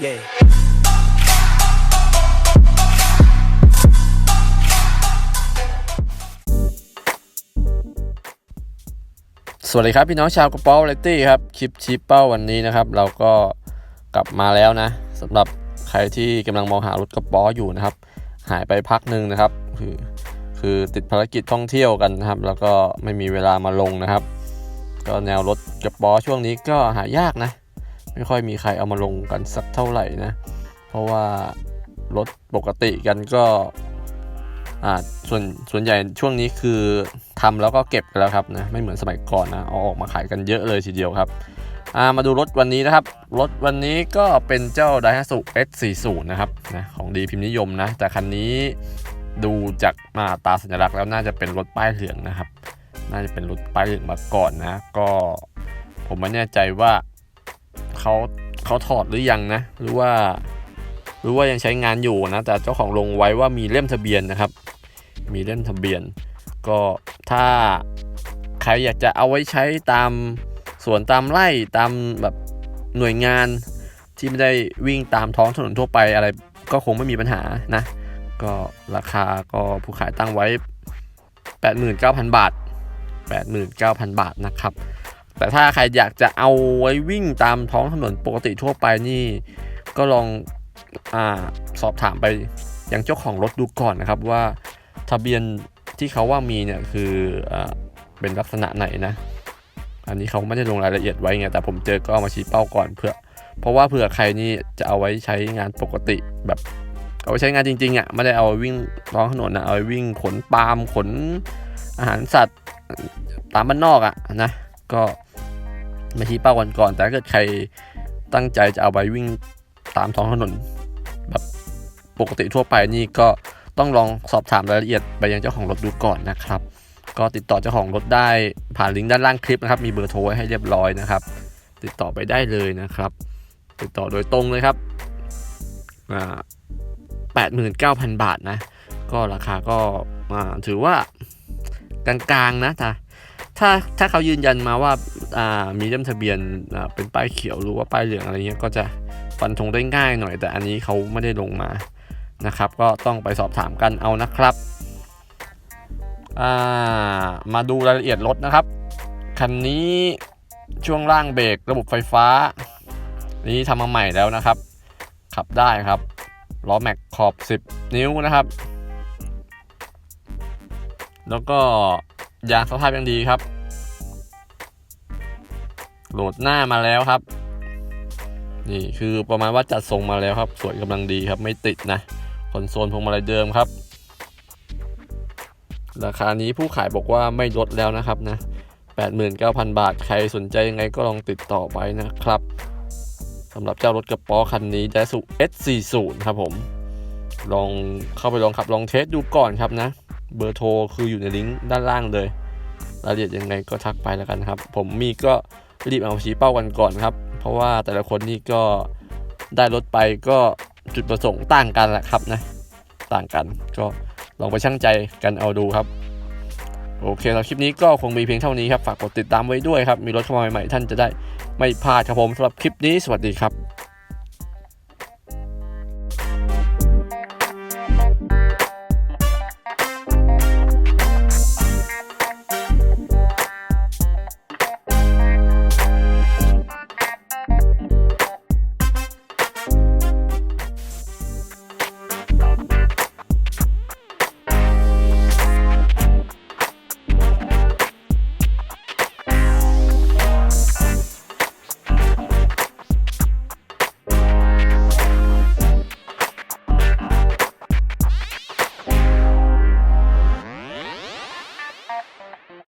Yeah. สวัสดีครับ พี่น้องชาวกระเป๋าเลตี้ครับ คลิปชี้เป้าวันนี้นะครับ เราก็กลับมาแล้วนะสำหรับใครที่กำลังมองหารถกระป๋ออยู่นะครับ หายไปพักหนึ่งนะครับ คือคือติดภารกิจท่องเที่ยวกันนะครับ แล้วก็ไม่มีเวลามาลงนะครับ ก็แนวรถกระป๋อช่วงนี้ก็หายากนะ ไม่ค่อยมีใครเอามาลงกันสักเท่าไหร่นะ เพราะว่ารถปกติกันก็อ่าส่วนส่วนใหญ่ช่วงนี้คือทำแล้วก็เก็บกันแล้วครับนะไม่เหมือนสมัยก่อนนะเอาออกมาขายกันเยอะเลยทีเดียวครับามาดูรถวันนี้นะครับ รถวันนี้ก็เป็นเจ้า Daihatsu S40 นะครับนะของดีพิมพ์นิยมนะ แต่คันนี้ดูจากมาตาสัญลักษณ์แล้วน่าจะเป็นรถป้ายเหลืองนะครับ น่าจะเป็นรถป้ายเหลืองมาก่อนนะ ก็ผมไม่แน่ใจว่า เขาเขาถอดหรือยังนะหรือว่าหรือว่ายังใช้งานอยู่นะ แต่เจ้าของลงไว้ว่ามีเล่มทะเบียนนะครับ มีเล่มทะเบียน ก็ถ้าใครอยากจะเอาไว้ใช้ตามสวนตามไร่ตามแบบหน่วยงานที่ไม่ได้วิ่งตามท้องถนนทั่วไปอะไรก็คงไม่มีปัญหานะ ก็ราคาก็ผู้ขายตั้งไว้ 89,000 บาท 89,000 บาทนะครับ แต่ถ้าใครอยากจะเอาไว้วิ่งตามท้องถนนปกติทั่วไปนี่ ก็ลองอสอบถามไปยังเจ้าของรถดูก่อนนะครับว่าทะเบียนที่เขาว่ามีเนี่ยคืออเป็นลักษณะไหนนะ อันนี้เขาไม่ได้ลงรายละเอียดไว้ไงแต่ผมเจอก็เอามาชี้เป้าก่อนเพื่อ เพราะว่าเผื่อใครนี่จะเอาไว้ใช้งานปกติแบบเอาไว้ใช้งานจริงๆอะไม่ได้เอาไว้วิ่งท้องถนนนะเอาไว้วิ่งขนปาล์มขนอาหารสัตว์ตามบ้านนอกอะนะก็ มาชี้เป้ากันก่อน แต่ถ้าเกิดใครตั้งใจจะเอาไปวิ่งตามท้องถนนแบบปกติทั่วไปนี่ก็ต้องลองสอบถามรายละเอียดไปยังเจ้าของรถดูก่อนนะครับ ก็ติดต่อเจ้าของรถได้ผ่านลิงก์ด้านล่างคลิปนะครับ มีเบอร์โทรไว้ให้เรียบร้อยนะครับ ติดต่อไปได้เลยนะครับ ติดต่อโดยตรงเลยครับอ่า89,000บาทนะ ก็ราคาก็อ่าถือว่ากลางๆนะถ้า ถ้าถ้าเขายืนยันมาว่ามีเล่มทะเบียนเป็นป้ายเขียวหรือว่าป้ายเหลืองอะไรเงี้ยก็จะฟันธงได้ง่ายหน่อย แต่อันนี้เขาไม่ได้ลงมานะครับ ก็ต้องไปสอบถามกันเอานะครับามาดูรายละเอียดรถนะครับคันนี้ช่วงล่างเบรกระบบไฟฟ้า นี้ทำมาใหม่แล้วนะครับ ขับได้ครับล้อแม็กขอบ 10 นิ้วนะครับ แล้วก็ ยางสภาพยังดีครับ โหลดหน้ามาแล้วครับ นี่คือประมาณว่าจัดทรงมาแล้วครับ สวยกำลังดีครับ ไม่ติดนะคอนโซลพวงมาลัยเดิมครับ ราคานี้ผู้ขายบอกว่าไม่ลดแล้วนะครับนะ 89,000 บาท ใครสนใจยังไงก็ลองติดต่อไปนะครับสำหรับเจ้ารถกระป๋อคันนี้ d a s u S40 ครับผม ลองเข้าไปลองขับลองเทสดูก่อนครับนะ เบอร์โทรคืออยู่ในลิงก์ด้านล่างเลย รายละเอียดยังไงก็ทักไปแล้วกันครับ ผมมีก็รีบเอาชี้เป้ากันก่อนครับ เพราะว่าแต่ละคนนี่ก็ได้รถไปก็จุดประสงค์ต่างกันแหละครับนะ ต่างกันก็ลองไปชั่งใจกันเอาดูครับ โอเคสำหรับคลิปนี้ก็คงมีเพียงเท่านี้ครับ ฝากกดติดตามไว้ด้วยครับ มีรถเข้ามาใหม่ๆท่านจะได้ไม่พลาดครับผมสำหรับคลิปนี้สวัสดีครับ